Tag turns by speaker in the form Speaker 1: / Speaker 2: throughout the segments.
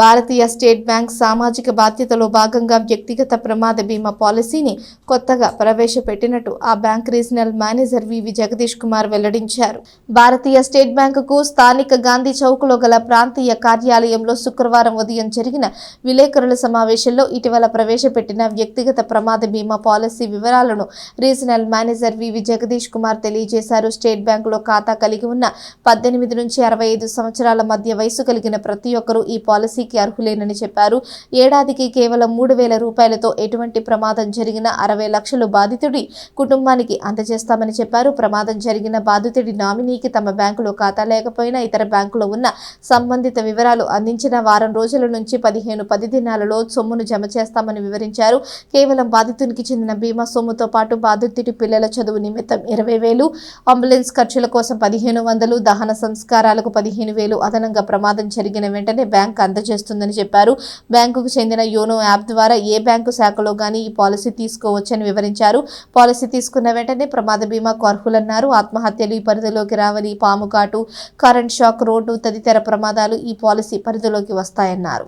Speaker 1: భారతీయ state bank సామాజిక బాధ్యతలో భాగంగా వ్యక్తిగత ప్రమాద బీమా పాలసీని కొత్తగా ప్రవేశపెట్టినట్టు ఆ bank regional manager V V Jagadish Kumar వెల్లడించారు. భారతీయ స్టేట్ బ్యాంకుకు స్థానిక గాంధీ చౌక్లో గల ప్రాంతీయ కార్యాలయంలో శుక్రవారం ఉదయం జరిగిన విలేకరుల సమావేశంలో ఇటీవల ప్రవేశపెట్టిన వ్యక్తిగత ప్రమాద బీమా పాలసీ వివరాలను regional manager V V Jagadish Kumar తెలియజేశారు. స్టేట్ బ్యాంకులో ఖాతా కలిగి ఉన్న పద్దెనిమిది నుంచి అరవై ఐదు సంవత్సరాల మధ్య వయసు కలిగిన ప్రతి ఒక్కరూ ఈ పాలసీ పాలసీకి అర్హులేనని చెప్పారు. ఏడాదికి కేవలం మూడు వేల రూపాయలతో ఎటువంటి ప్రమాదం జరిగిన అరవై లక్షలు బాధితుడి కుటుంబానికి అందజేస్తామని చెప్పారు. ప్రమాదం జరిగిన బాధితుడి నామినీకి తమ బ్యాంకులో ఖాతా లేకపోయినా ఇతర బ్యాంకులో ఉన్న సంబంధిత వివరాలు అందించిన వారం రోజుల నుంచి పదిహేను పది దినాలలో సొమ్మును జమ చేస్తామని వివరించారు. కేవలం బాధితునికి చెందిన బీమా సొమ్ముతో పాటు బాధితుడి పిల్లల చదువు నిమిత్తం ఇరవై వేలు అంబులెన్స్ ఖర్చుల కోసం పదిహేను వందలు దహన సంస్కారాలకు పదిహేను వేలు అదనంగా ప్రమాదం జరిగిన వెంటనే బ్యాంక్ చేస్తుందని చెప్పారు. బ్యాంకుకు చెందిన యోనో యాప్ ద్వారా ఏ బ్యాంకు శాఖలో గానీ ఈ పాలసీ తీసుకోవచ్చని వివరించారు. పాలసీ తీసుకున్న వెంటనే ప్రమాద బీమాకు అర్హులన్నారు. ఆత్మహత్యలు ఈ పరిధిలోకి రావని పాము కాటు కరెంట్ షాక్ రోడ్డు తదితర ప్రమాదాలు ఈ పాలసీ పరిధిలోకి వస్తాయన్నారు.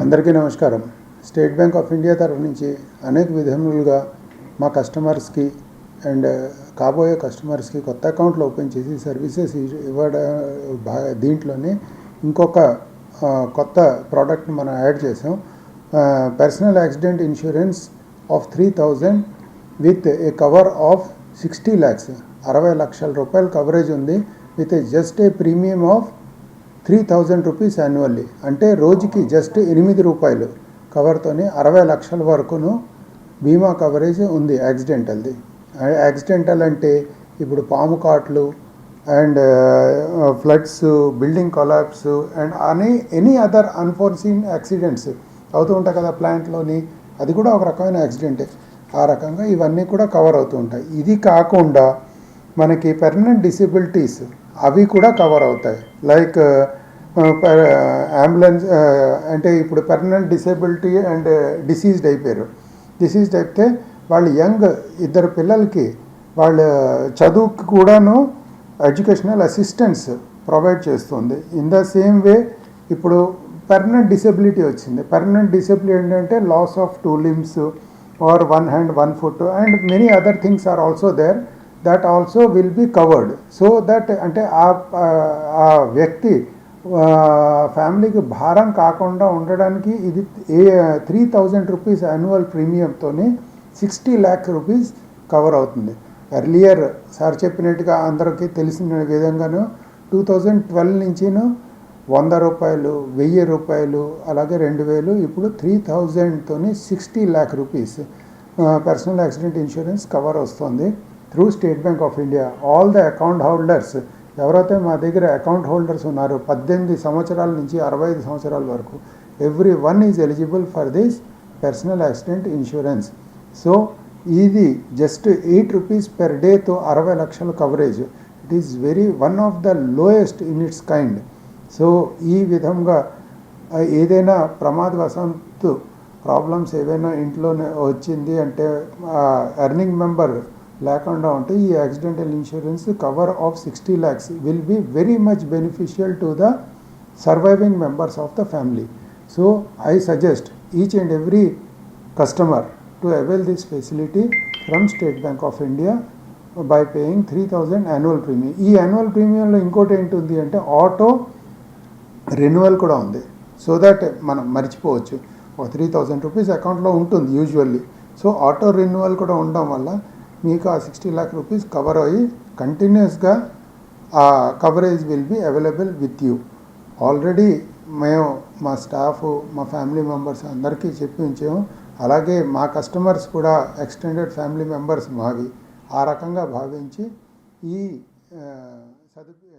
Speaker 2: అందరికీ నమస్కారం. స్టేట్ బ్యాంక్ ఆఫ్ ఇండియా తరఫు నుంచి అనేక విధములుగా మా కస్టమర్స్కి అండ్ కాబోయే కస్టమర్స్కి కొత్త అకౌంట్లు ఓపెన్ చేసి సర్వీసెస్ ఇవ్వడం బాగా దీంట్లోనే ఇంకొక కొత్త ప్రోడక్ట్ని మనం యాడ్ చేసాం personal accident insurance of three thousand with a cover of sixty lakhs అరవై లక్షల రూపాయల కవరేజ్ ఉంది. With just a premium of three thousand rupees annually అంటే రోజుకి జస్ట్ ఎనిమిది రూపాయలు కవర్తోని అరవై లక్షల వరకును బీమా కవరేజ్ ఉంది యాక్సిడెంటల్ది యాక్సిడెంటల్ అంటే ఇప్పుడు పాము కాట్లు and floods building collapse and అనే ఎనీ అదర్ అన్ఫోర్సీన్ యాక్సిడెంట్స్ అవుతూ ఉంటాయి కదా ప్లాంట్లోని అది కూడా ఒక రకమైన యాక్సిడెంటే ఆ రకంగా ఇవన్నీ కూడా కవర్ అవుతూ ఉంటాయి. ఇది కాకుండా మనకి పెర్మనెంట్ డిసేబిలిటీస్ అవి కూడా కవర్ అవుతాయి. Like ambulance uh, uh, uh, అంటే ఇప్పుడు పెర్మనెంట్ డిసేబిలిటీ అండ్ డిసీజ్డ్ అయిపోయారు. డిసీజ్డ్ అయితే వాళ్ళు యంగ్ ఇద్దరు పిల్లలకి వాళ్ళ చదువుకి కూడాను ఎడ్యుకేషనల్ అసిస్టెన్స్ ప్రొవైడ్ చేస్తుంది. ఇన్ ద సేమ్ వే ఇప్పుడు పర్మనెంట్ డిసెబిలిటీ వచ్చింది. పర్మనెంట్ డిసెబిలిటీ ఏంటంటే loss of two limbs or one hand one foot and many other things are also there that also will be covered. So that అంటే ఆ ఆ వ్యక్తి ఫ్యామిలీకి భారం కాకుండా ఉండడానికి ఇది a three thousand rupees annual ప్రీమియంతోని sixty lakh rupees cover అవుతుంది. ఎర్లియర్ సార్ చెప్పినట్టుగా అందరికీ తెలిసిన విధంగాను టూ థౌజండ్ ట్వెల్వ్ నుంచిను వంద రూపాయలు వెయ్యి రూపాయలు అలాగే రెండు వేలు ఇప్పుడు three థౌజండ్తోని sixty lakh rupees personal accident insurance cover వస్తుంది through State Bank of India all the account holders ఎవరైతే మా దగ్గర అకౌంట్ హోల్డర్స్ ఉన్నారో పద్దెనిమిది సంవత్సరాల నుంచి అరవై ఐదు సంవత్సరాల వరకు every one is eligible for this personal accident insurance so ఇది జస్ట్ ఎయిట్ రూపీస్ పెర్ డేతో అరవై లక్షల coverage it is very one of the lowest in its kind so ఈ విధంగా ఏదైనా ప్రమాదవశాత్తు ప్రాబ్లమ్స్ ఏవైనా ఇంట్లోనే వచ్చింది అంటే ఎర్నింగ్ మెంబర్ లేకుండా ఉంటే ఈ accidental insurance cover of sixty lakhs will be very much beneficial to the surviving members of the family so I suggest each and every customer to avail this facility from State Bank of India by paying three annual annual premium ఈ annual ప్రీమియంలో ఇంకోటి ఏంటుంది అంటే auto renewal కూడా ఉంది. So that మనం మర్చిపోవచ్చు. ఒక three thousand rupees అకౌంట్లో ఉంటుంది యూజువల్లీ సో ఆటో రెన్యువల్ కూడా ఉండడం వల్ల మీకు ఆ సిక్స్టీ ల్యాక్ రూపీస్ కవర్ అయ్యి కంటిన్యూస్గా ఆ coverage will be available with you already మేము మా స్టాఫ్ మా ఫ్యామిలీ మెంబర్స్ అందరికీ చెప్పి ఉంచాము. అలాగే మా కస్టమర్స్ కూడా ఎక్స్టెండెడ్ ఫ్యామిలీ మెంబర్స్ మావి ఆ రకంగా భావించి ఈ సదుపాయం